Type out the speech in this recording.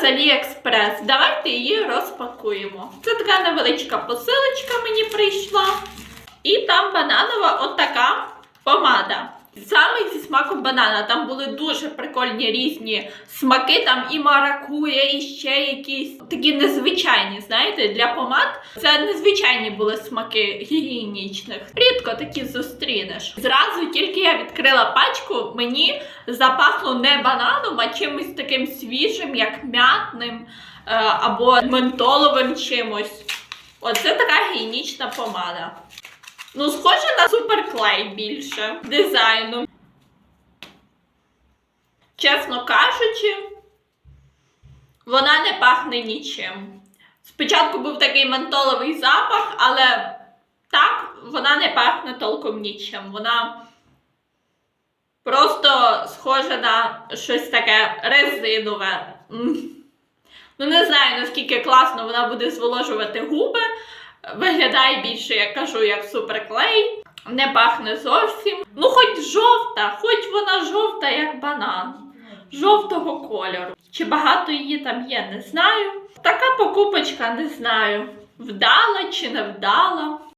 з Аліекспрес. Давайте її розпакуємо. Це така невеличка посилочка мені прийшла. І там бананова отака помада. Саме зі смаком банана. Там були дуже прикольні різні смаки, там і маракуя, і ще якісь такі незвичайні, знаєте, для помад. Це незвичайні були смаки гігієнічних. Рідко такі зустрінеш. Зразу тільки я відкрила пачку, мені запахло не бананом, а чимось таким свіжим, як м'ятним е, або ментоловим чимось. Оце така гігієнічна помада. Ну, схоже на суперклей більше дизайну. Чесно кажучи, вона не пахне нічим. Спочатку був такий ментоловий запах, але так, вона не пахне толком нічим. Вона просто схожа на щось таке резинове. Ну, не знаю, наскільки класно вона буде зволожувати губи. Виглядає більше, як кажу, як суперклей. Не пахне зовсім. Ну, хоч жовта, хоч вона жовта, як банан. Жовтого кольору. Чи багато її там є, не знаю. Така покупочка не знаю. Вдала чи не вдала.